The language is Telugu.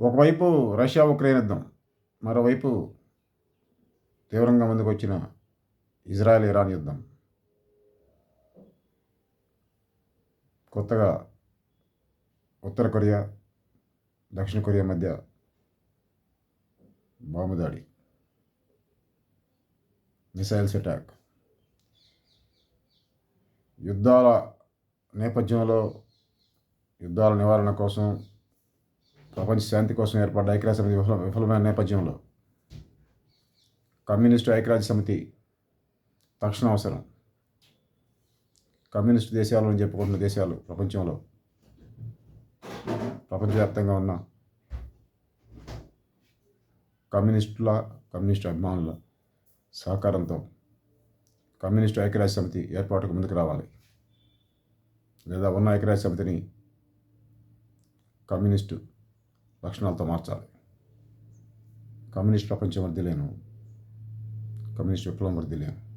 ఒకవైపు రష్యా ఉక్రెయిన్ యుద్ధం మరోవైపు తీవ్రంగా ముందుకు వచ్చిన ఇజ్రాయెల్ ఇరాన్ యుద్ధం. కొత్తగా ఉత్తర కొరియా దక్షిణ కొరియా మధ్య బాంబు దాడి మిసైల్స్ అటాక్. యుద్ధాల నేపథ్యంలో యుద్ధాల నివారణ కోసం ప్రపంచ శాంతి కోసం ఏర్పడ్డ ఐక్యరాజ్య సమితి విఫల విఫలమైన నేపథ్యంలో కమ్యూనిస్టు ఐక్యరాజ్య సమితి తక్షణ అవసరం. కమ్యూనిస్టు దేశాలు అని చెప్పుకుంటున్న దేశాలు ప్రపంచంలో ప్రపంచవ్యాప్తంగా ఉన్న కమ్యూనిస్టుల కమ్యూనిస్టు అభిమానుల సహకారంతో కమ్యూనిస్టు ఐక్యరాజ్య సమితి ఏర్పాటుకు ముందుకు రావాలి. లేదా ఉన్న ఐక్యరాజ్య సమితిని కమ్యూనిస్టు లక్షణాలతో మార్చాలి. కమ్యూనిస్ట్ ప్రపంచం వర్ధిలేను కమ్యూనిస్ట్ విప్లవం వర్ధిలేను